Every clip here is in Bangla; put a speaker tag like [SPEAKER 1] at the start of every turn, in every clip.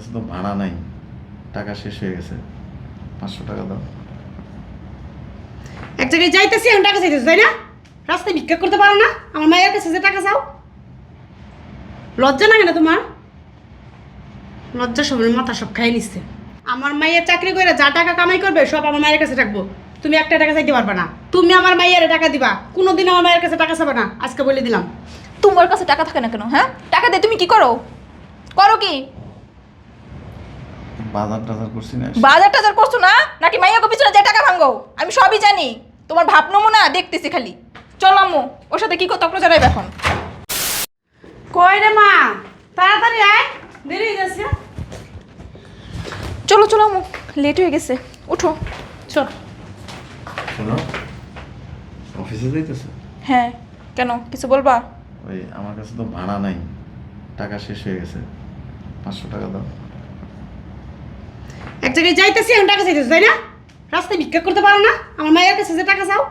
[SPEAKER 1] কাছে তো ভাড়া নাই। টাকা শেষ হয়ে গেছে। পাঁচশো টাকা দাও।
[SPEAKER 2] এক জায়গায় যাইতেছি এখন টাকা চাইতেছি তাই না? রাস্তায় ভিক্ষা করতে পারো না। আমার মায়ের কাছে যে টাকা চাও। লজ্জা লাগে না তোমার? লজ্জা সবের মাথা সব খাই নিচ্ছে। আমার মায়ের চাকরি করে যা টাকা কামাই করবে সব আমার মায়ের কাছে রাখব। তুমি একটা টাকা চাইতে পারবে না। তুমি আমার মায়ের টাকা দিবা। কোনোদিন আমার মায়ের কাছে টাকা চাবে না। আজকে বলে দিলাম।
[SPEAKER 3] তোমার কাছে টাকা থাকে না কেন হ্যাঁ? টাকা দিয়ে তুমি কি করো? করো কি?
[SPEAKER 1] বাজার টাজার করছি না
[SPEAKER 3] বাজার টাজার করছ না? নাকি মাইয়াকে পিছনে যে টাকা ভাঙ্গো আমি সবই জানি। তোমার ভাব নমুনা দেখতেছি খালি। চল আম্মু ওর সাথে কি আপনার জানাইবে এখন।
[SPEAKER 2] কই রে মা? তাড়াতাড়ি আয় দেরি হয়ে যাচ্ছে।
[SPEAKER 3] চলো চলো আম্মু লেট হয়ে গেছে। উঠো
[SPEAKER 2] চল।
[SPEAKER 1] শোনো অফিসে যাইতেছে?
[SPEAKER 3] হ্যাঁ কেন? কিছু বলবা?
[SPEAKER 1] ওই আমার কাছে তো ভাড়া নাই। টাকা শেষ হয়ে গেছে। পাঁচশো টাকা দাও।
[SPEAKER 2] এক জায়গায় যাইতেছি এখন টাকা চাইতেছি তাই না? রাস্তায় ভিক্ষা করতে পারো না আমার মায়ের কাছে যে টাকা চাও।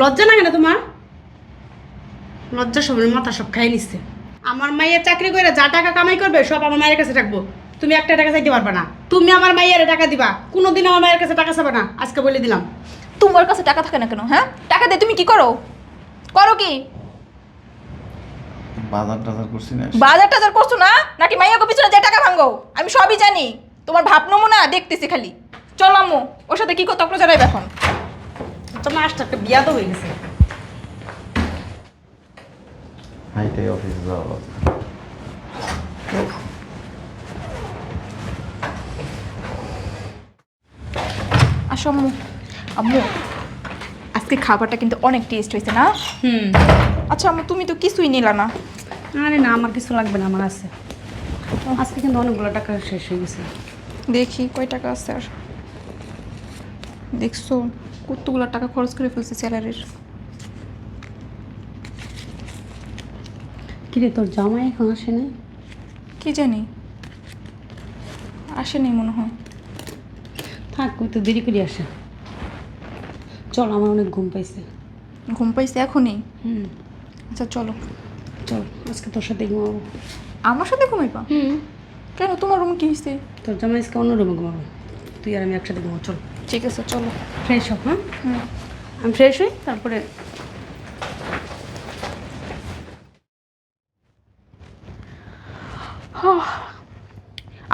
[SPEAKER 2] লজ্জা লাগে না তোমার? লজ্জা সবের মাথা সব খাই নিচ্ছে। আমার মায়ের চাকরি করে যা টাকা কামাই করবে সব আমার মায়ের কাছে রাখব। তুমি একটা টাকা চাইতে পারবে না। তুমি আমার মায়ের টাকা দিবা। কোনোদিন আমার মায়ের কাছে টাকা চাবে না আজকে বলে দিলাম।
[SPEAKER 3] তোমার কাছে টাকা থাকে না কেন হ্যাঁ? টাকা দিয়ে তুমি কি করো? করো কি?
[SPEAKER 1] বাজার টাজার করছি না?
[SPEAKER 3] বাজার টাজার করছ না? নাকি মাইয়াকে পিছনে যে টাকা ভাঙ্গো আমি সবই জানি। তোমার ভাব নমুনা দেখতেছি খালি। চল আম্মু ওর সাথে কি করতে আপনার জানাইবে এখন?
[SPEAKER 2] তোমার আসতে একটা বিয়া তো হয়ে গেছে।
[SPEAKER 1] হাইটে অফিসে যাওয়া।
[SPEAKER 3] আসো আম্মু। আম্মু আজকে খাবারটা কিন্তু অনেক টেস্ট হয়েছে না?
[SPEAKER 2] হুম।
[SPEAKER 3] আচ্ছা আম্মু তুমি তো কিছুই নিলা না।
[SPEAKER 2] আরে না আমার কিছু লাগবে না আমার আছে। আজকে কিন্তু অনেকগুলো টাকা শেষ হয়ে গেছে।
[SPEAKER 3] দেখি কয় টাকা আছে আর? দেখছ কতগুলো টাকা খরচ করে ফেলছে স্যালারির?
[SPEAKER 2] কিরে তোর জামাই এখন আসে নাই?
[SPEAKER 3] কি জানি আসেনি মনে হয়।
[SPEAKER 2] থাক ওই তো দেরি করে আসে। চল আমার অনেক ঘুম পাইছে।
[SPEAKER 3] ঘুম পাইছে এখনই?
[SPEAKER 2] হুম।
[SPEAKER 3] আচ্ছা চলো।
[SPEAKER 2] চল আজকে তোর সাথে ঘুমাবো।
[SPEAKER 3] আমার সাথে ঘুমাইবা?
[SPEAKER 2] হুম।
[SPEAKER 3] কেন তোমার রুম কি হয়েছে
[SPEAKER 2] তোর জামাই আজকে অন্য রুমে ঘুমাবো। তুই আর আমি একসাথে ঘুমাবো চল।
[SPEAKER 3] ঠিক আছে চলো।
[SPEAKER 2] ফ্রেশ হোক হ্যাঁ? আমি ফ্রেশ হই তারপরে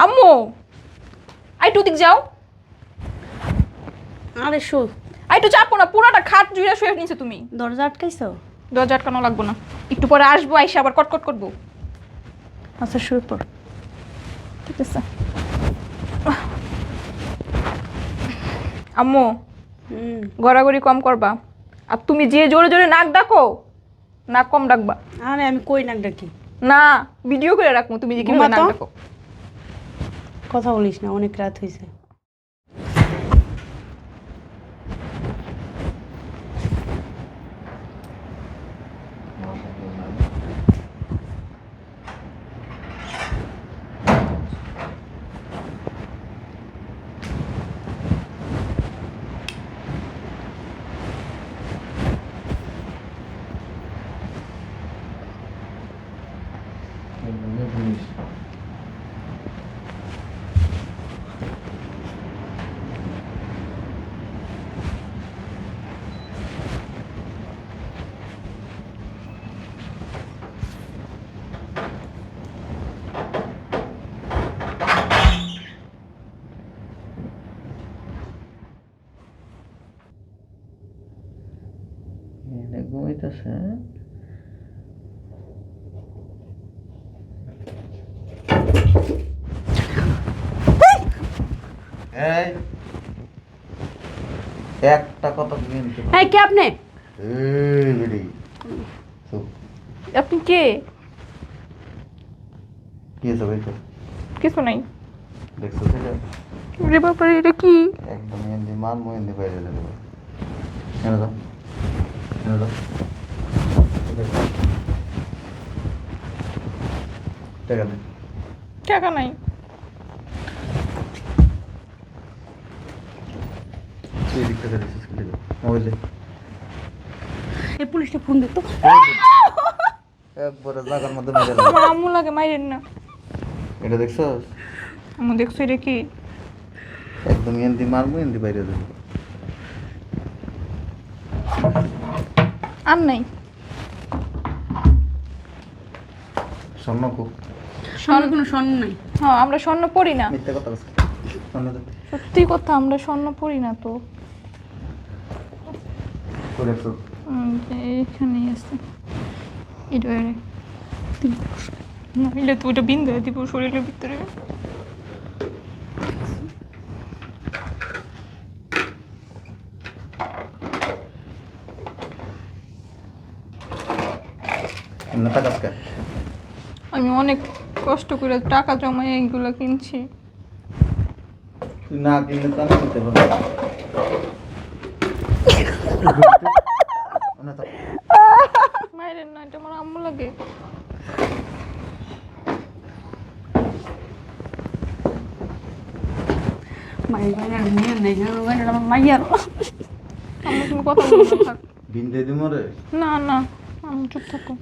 [SPEAKER 3] আম্মু আই টু দিক যাও।
[SPEAKER 2] আরে শো
[SPEAKER 3] আই একটু চাপো না পুরোটা খাট জুড়ে শুয়ে নিছো তুমি।
[SPEAKER 2] দরজা আটকাইছো?
[SPEAKER 3] দরজা আটকানো লাগবো না। একটু পরে আসব আইসে আবার কটকট করব।
[SPEAKER 2] আচ্ছা শুয়ে পড়।
[SPEAKER 3] আছে আম্মু
[SPEAKER 2] হুম।
[SPEAKER 3] গড়াগড়ি কম করবা। আর তুমি যে জোরে জোরে নাক ডাকো নাক কম ডাকবা।
[SPEAKER 2] আরে আমি কই নাক ডাকি?
[SPEAKER 3] না ভিডিও করে রাখব তুমি যে
[SPEAKER 2] কি
[SPEAKER 3] নাক ডাকো।
[SPEAKER 2] কথা বলিস না অনেক রাত হয়েছে
[SPEAKER 1] ঘুমাইতেছে একটা কথা কিন্তু
[SPEAKER 2] হ্যাঁ কে আপনি?
[SPEAKER 3] আপনি কে?
[SPEAKER 1] কি আছে তো
[SPEAKER 3] কিছু নাই।
[SPEAKER 1] দেখছ সেটা
[SPEAKER 3] রে এটা কি?
[SPEAKER 1] একদম এন্দি মান মহেন্দি বাইরে যাবে কেন দাও। কেন দাও। টাকা দে
[SPEAKER 3] টাকা নাই।
[SPEAKER 1] তুই দিকটা দিছিস কি দাও মোবাইল দে।
[SPEAKER 2] এই পুলিশটা ফোন দিত
[SPEAKER 1] একবারে জাগার মধ্যে মেরে
[SPEAKER 3] আমার আম্মু লাগে মাইরেন না।
[SPEAKER 1] এটা দেখছ
[SPEAKER 3] আমি দেখছ এটা কি?
[SPEAKER 1] একদম এন্দি মারবো এন্দি বাইরে দেবো
[SPEAKER 3] আর নাই।
[SPEAKER 1] স্বর্ণ কো
[SPEAKER 2] স্বর্ণ কোনো স্বর্ণ নাই।
[SPEAKER 3] হ্যাঁ আমরা স্বর্ণ পড়ি না।
[SPEAKER 1] মিথ্যা কথা বলছি।
[SPEAKER 3] সত্যি কথা আমরা স্বর্ণ পড়ি না তো।
[SPEAKER 1] করে তো
[SPEAKER 3] উম, এইখানেই আছে। এটা এরে তো ওইটা বিন্দু দিব শরীরের ভিতরে। আমি অনেক কষ্ট করে টাকা জমাই এইগুলো কিনছি।
[SPEAKER 1] না কিনলে তো আমি পারব।
[SPEAKER 3] মায়ের না। এটা আমার আম্মু লাগে। বলব না
[SPEAKER 1] বিন্দে
[SPEAKER 3] না না আমি চুপ থাকো।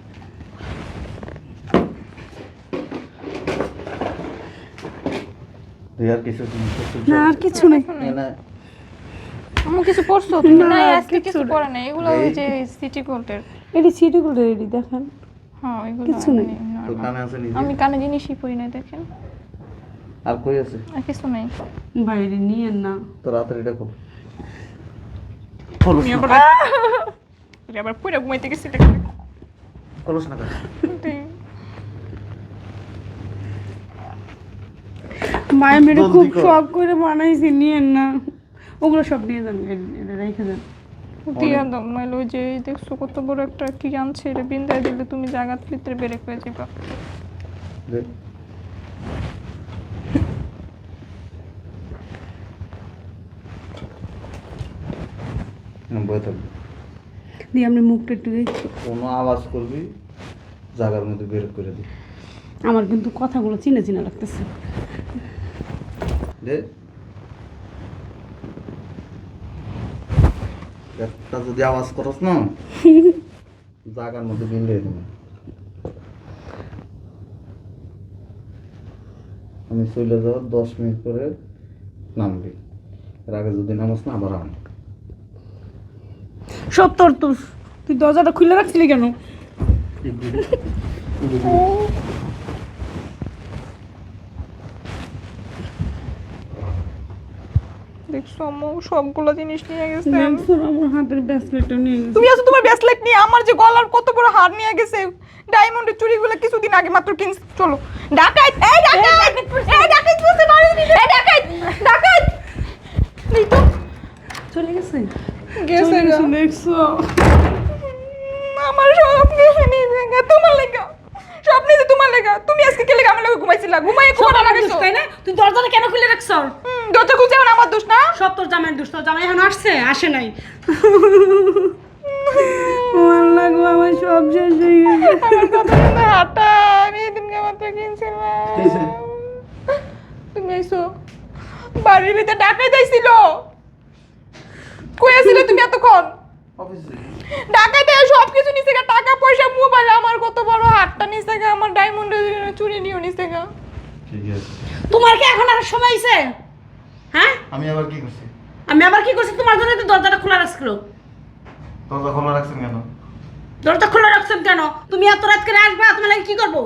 [SPEAKER 1] তুই আর কিছু
[SPEAKER 2] না আর কিছু নেই।
[SPEAKER 1] না
[SPEAKER 3] আমি কিছু পড়ছো? তুমি
[SPEAKER 2] না,
[SPEAKER 3] আজকে কিছু পড়ে না এগুলো ওই যে সিটি গোল্ডের।
[SPEAKER 2] এটি সিটিগুলো রেডি দেখেন।
[SPEAKER 3] হ্যাঁ এগুলো
[SPEAKER 2] কিচ্ছু নেই।
[SPEAKER 3] এমনি
[SPEAKER 1] কানে আছে নিজে?
[SPEAKER 3] আমি কানে জিনিসই পড়ি না দেখেন।
[SPEAKER 1] আর কই আছে?
[SPEAKER 3] আর কিছু নেই।
[SPEAKER 2] বাইরে নিয়ে না।
[SPEAKER 1] তোর হাতের এটা খোলস না।
[SPEAKER 3] আবার পুরো ঘুমাইতে গেছি
[SPEAKER 1] খোলস না
[SPEAKER 2] মায়ের খুব শখ করে বানাইছি নিয়ে না। ওগুলো সব নিয়ে যান রেখে যান
[SPEAKER 3] দিয়া দাও নাইলে ওই যে দেখছ কত বড় একটা কি আনছে এটা বিন্দায় দিলে তুমি জায়গার ভিতরে বেড়ে যাবা
[SPEAKER 1] দে। হুম, বয়ে থাকবি
[SPEAKER 2] দিয়ে আপনি মুখটা একটু
[SPEAKER 1] কোনো আওয়াজ করবি জায়গার মধ্যে বের করে দিই
[SPEAKER 2] আমার কিন্তু কথাগুলো চিনে চিনে লাগতেছে।
[SPEAKER 1] একটা যদি আওয়াজ করস না জায়গার মধ্যে বিন্দে দেবো। আমি চলে যাওয়ার দশ মিনিট পরে নামবি। এর আগে যদি নামাস না আবার আন
[SPEAKER 2] সব তোর তুই দরজাটা খুলে রাখছিলি কেন?
[SPEAKER 3] দেখছ আম্মু সবগুলো জিনিস নিয়ে গেছে।
[SPEAKER 2] দেখছ আমার হাতের ব্রেসলেটটা নিয়ে গেছে।
[SPEAKER 3] তুমি আছো তোমার ব্রেসলেট নিয়ে আমার যে গলার কত বড় হার নিয়ে গেছে। ডায়মন্ডের চুড়িগুলো কিছুদিন আগে মাত্র কিনছি। চলো ডাকাইত এই ডাকাইত এই বুঝতে পারো এই ডাকাইত ডাকাইত এই তো।
[SPEAKER 2] চলে গেছে?
[SPEAKER 3] গেছে।
[SPEAKER 2] গেছে, দেখছ?
[SPEAKER 3] আমার স্বপ্নে শুনি জায়গা তোমার লেগা। স্বপ্নে যে তোমার লেগা। তুমি আজকে কে লেগা আমার লেগে ঘুমাইছিলা? ঘুমাই
[SPEAKER 2] সব
[SPEAKER 3] ঘুমানো
[SPEAKER 2] আমার তাই না? তুই দরজাটা কেন খুলে রাখছ?
[SPEAKER 3] দরজা খুলছে এখন আমার দোষ না।
[SPEAKER 2] সব তোর জামাইয়ের দোষ তোর জামাই এখন আসছে আসে নাই। আমার লাগবো আমার সব শেষ হয়ে গেছে।
[SPEAKER 3] হাটা আমি এদিনকে মাত্র কিনছিলাম। তুমি এসো। বাড়ির ভিতরে ডাকাই যাইছিল কই তুমি এতক্ষণ?
[SPEAKER 1] অফিসে
[SPEAKER 3] ডাকাই দেয় সব কিছু নিছে গা টাকা পয়সা মোবাইল আমার কত বড় হাতটা নিছে গা আমার ডায়মন্ডের চুরি নিয়েও নিছে গা।
[SPEAKER 1] ঠিক আছে।
[SPEAKER 2] তোমার কি এখন আর সময় হ্যাঁ?
[SPEAKER 1] আমি আবার কি করছি?
[SPEAKER 2] আমি আবার কি করছি? তোমার জন্য তো দরজাটা খোলা রাখছিল।
[SPEAKER 1] দরজা খোলা রাখছেন কেন?
[SPEAKER 2] দরজা খোলা রাখছেন কেন? তুমি এত রাত করে আসবে তোমার লাগে কি করব?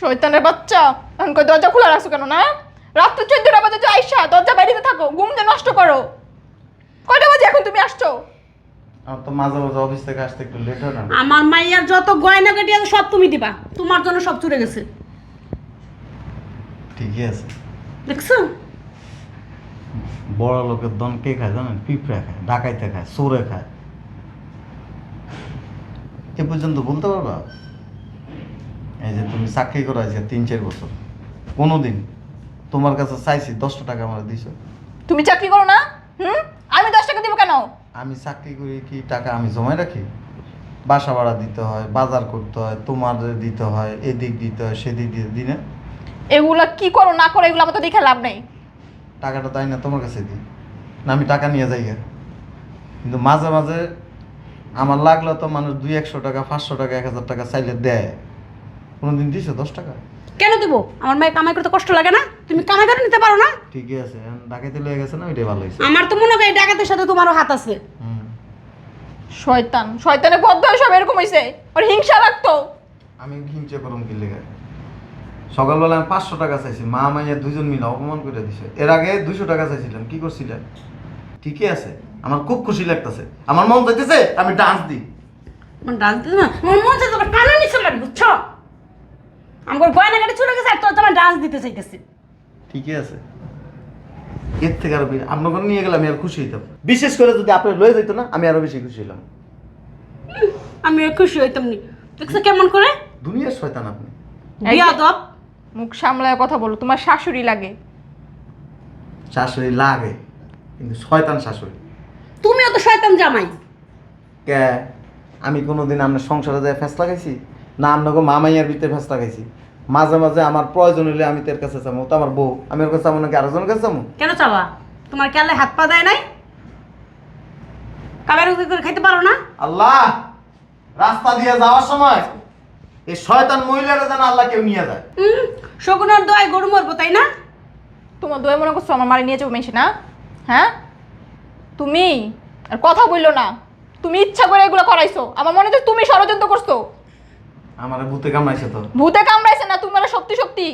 [SPEAKER 3] শয়তানের বাচ্চা এখন কই দরজা খোলা রাখছো কেন না? রাত্র চোদ্দটা বাজে তো আইসা দরজা বাইরে থাকো ঘুম যে নষ্ট করো। কয়টা বাজে এখন তুমি আসছো?
[SPEAKER 1] আমার তো মাঝে মাঝে অফিস থেকে আসতে একটু লেট হয় না।
[SPEAKER 2] আমার মাইয়ার যত গয়না কাটি আছে সব তুমি দিবা। তোমার জন্য সব চুরে গেছে।
[SPEAKER 1] ঠিকই আছে।
[SPEAKER 2] দেখছ?
[SPEAKER 1] বড় লোকের দন কে খায় জানেন? পিঁপড়ে খায় ডাকাইতে খায় চোরে খায়। এ পর্যন্ত বলতে পারবা? এই যে তুমি চাকরি করা আছে তিন চার বছর। কোনোদিন তোমার কাছে চাইছি দশটা টাকা আমার দিছো।
[SPEAKER 3] তুমি চাকরি করো না? হুম? আমি দশ টাকা দিব কেন?
[SPEAKER 1] আমি চাকরি করি কি টাকা আমি জমাই রাখি? বাসা ভাড়া দিতে হয় বাজার করতে হয় তোমার দিতে হয় এদিক দিতে হয় সেদিক দিতে দিনে।
[SPEAKER 3] এগুলা কি করো না করো এগুলো আমার তো দেখে লাভ নেই।
[SPEAKER 1] টাকাটা তাই না তোমার কাছে দিই? না আমি টাকা নিয়ে যাই। কিন্তু মাঝে মাঝে আমার লাগল তো মানুষ দুই একশো টাকা পাঁচশো টাকা এক হাজার টাকা চাইলে দেয়। কোনোদিন দিছো দশ টাকা?
[SPEAKER 2] কেন দেবো? আমার মায়ের কামাই করতে কষ্ট লাগে না? তুমি কামাই করে নিতে পারো না?
[SPEAKER 1] ঠিকই আছে এখন ডাকাইতে লয়ে গেছে না ওইটাই ভালো হয়েছে।
[SPEAKER 2] আমার তো মনে হয় এই ডাকাতের সাথে তোমারও হাত আছে।
[SPEAKER 1] হুম।
[SPEAKER 3] শয়তান শয়তানের বদ্ধ হয়ে সব এরকম হয়েছে ওর হিংসা লাগতো।
[SPEAKER 1] আমি হিংসে করুম কি লেগে? সকালবেলা আমি পাঁচশো টাকা চাইছি মা মাইয়া দুজন মিলে অপমান করে দিছে। এর আগে দুশো টাকা চাইছিলাম কি করছিলেন? ঠিকই আছে আমার খুব খুশি লাগতেছে। আমার মন চাইতেছে আমি ডান্স দিই।
[SPEAKER 2] আমার ডান্স দিতে না আমার মন চাই তোমার টানা নিচে লাগে বুঝছ? আমার গয়না গাড়ি চলে গেছে আর তোর তোমার ডান্স দিতে চাইতেছি।
[SPEAKER 1] ঠিকই আছে। এর থেকে আরও বেশি আপনাকে নিয়ে গেলে আমি আর খুশি হইতাম বিশেষ করে যদি আপনি লয়ে যেত না আমি আরও বেশি খুশি
[SPEAKER 2] আমি খুশি হইতাম নি। দেখছ কেমন করে?
[SPEAKER 1] দুনিয়ার শয়তান আপনি।
[SPEAKER 3] মুখ সামলায় কথা বলো তোমার শাশুড়ি লাগে।
[SPEAKER 1] শাশুড়ি লাগে কিন্তু শয়তান শাশুড়ি।
[SPEAKER 2] তুমিও তো শয়তান জামাই।
[SPEAKER 1] কে? আমি কোনোদিন আপনার সংসারে যায় ফেস লাগাইছি না আপনাকে মামাইয়ার ভিতরে ফেস লাগাইছি। মাঝে মাঝে আমার প্রয়োজন হলে আমি তোর কাছে চামো তো আমার বউ। আমি ওর কাছে চামো নাকি আরেকজনের কাছে চামো
[SPEAKER 2] কেন চাওয়া? তোমার কেলে হাত পা দেয় নাই? কাবের করে খাইতে পারো না?
[SPEAKER 1] আল্লাহ! রাস্তা দিয়ে যাওয়ার সময় এই শয়তান মহিলারা যেন আল্লাহ কেউ নিয়ে যায়।
[SPEAKER 2] হুম শগুনের দোয়ায় গরু মরবো তাই না?
[SPEAKER 3] তোমার দোয়ে মনে করছ আমার মারি নিয়ে যাব মেশে না? হ্যাঁ? তুমি? আর কথা বলল না। তুমি ইচ্ছা করে এগুলো করাইছো। আমার মনে হচ্ছে তুমি ষড়যন্ত্র করছ।
[SPEAKER 1] আমার ভূতে কামড়াইছে তো।
[SPEAKER 3] ভূতে কামড়াইছে না তুমি সত্যি সত্যি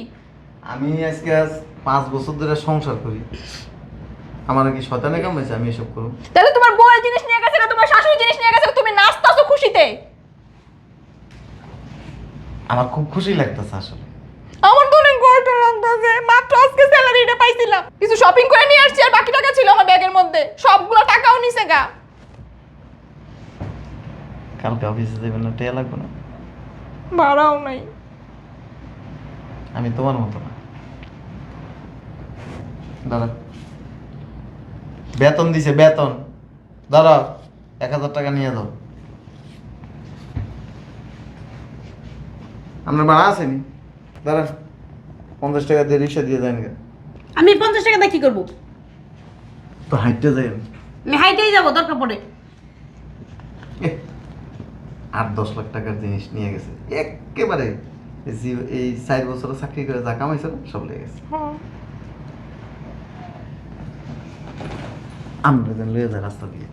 [SPEAKER 1] আমি আজকে আজ পাঁচ বছর ধরে সংসার করি। আমার কি শয়তানে কামড়াইছে? আমি এসব করব।
[SPEAKER 3] তাহলে তোমার বউয়ের জিনিস নিয়ে গেছে তোমার শাশুড়ি জিনিস নিয়ে গেছে তুমি নাচতাছো খুশিতে।
[SPEAKER 1] আমার খুব খুশি লাগতেছে আসলে।
[SPEAKER 3] আমার তো অনেক গর্ব লাগতেছে মাত্র আজকে স্যালারিটা পাইছিলাম। কিছু শপিং করে নিয়ে আসছি আর বাকি টাকা ছিল আমার ব্যাগের মধ্যে। সবগুলো টাকাও নিছে গা।
[SPEAKER 1] কালকে অফিসে দেবেন না টেয়া লাগবে না?
[SPEAKER 3] ভাড়াও নাই।
[SPEAKER 1] আমি তোমার মতো না। দাদা বেতন দিছে বেতন। দাদা এক হাজার টাকা নিয়ে যাও। আপনার ভাড়া আসেনি দাদা পঞ্চাশ টাকা দিয়ে রিক্সা দিয়ে যান
[SPEAKER 2] আমি পঞ্চাশ টাকা দিয়ে কি করব?
[SPEAKER 1] তো হাইটে যাই
[SPEAKER 2] আমি হাইটেই যাব দরকার পড়ে।
[SPEAKER 1] আট দশ লাখ টাকার জিনিস নিয়ে গেছে। একেবারে এই এই চার বছরে চাকরি করে যা কামাইছে সব লেগে গেছে। আমরা যেন লয়ে যায় রাস্তা দিয়ে।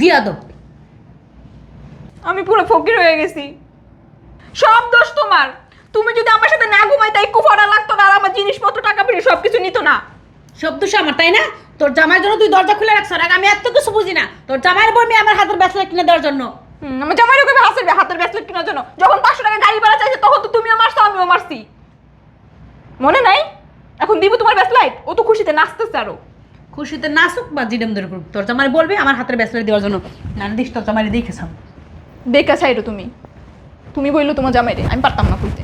[SPEAKER 2] দিয়া দাও।
[SPEAKER 3] আমি পুরো ফকির হয়ে গেছি। সব দোষ তোমার। তুমি যদি আমার সাথে না ঘুমাই তাই কুফারা লাগতো না আর আমার জিনিসপত্র টাকা পয়সা সবকিছু নিত না।
[SPEAKER 2] সব দোষ আমার তাই না? তোর জামাইয়ের জন্য তুই দরজা খুলে রাখছ আর আমি এত কিছু বুঝি না। তোর জামাইয়ের বই আমার হাতের ব্যাসলেট কিনে দেওয়ার জন্য।
[SPEAKER 3] আমার জামাইরে কবে হাসের হাতের ব্রেসলেট কেনার জন্য। যখন পাঁচশো টাকা গাড়ি ভাড়া চাইছে তখন তো তুমিও মারছো আমিও মারছি। মনে নাই? এখন দিব তোমার ব্রেসলাইট ও তো খুশিতে নাচতেছে আরও।
[SPEAKER 2] খুশিতে নাচুক বা জিডেম ধরে করুক তোর জামাই বলবে আমার হাতের ব্যাসলেট দেওয়ার জন্য। না দিস তোর জামাই দেখেছাম
[SPEAKER 3] দেখা চাইরো তুমি। তুমি বলল তোমার জামাইরে আমি পারতাম না খুলতে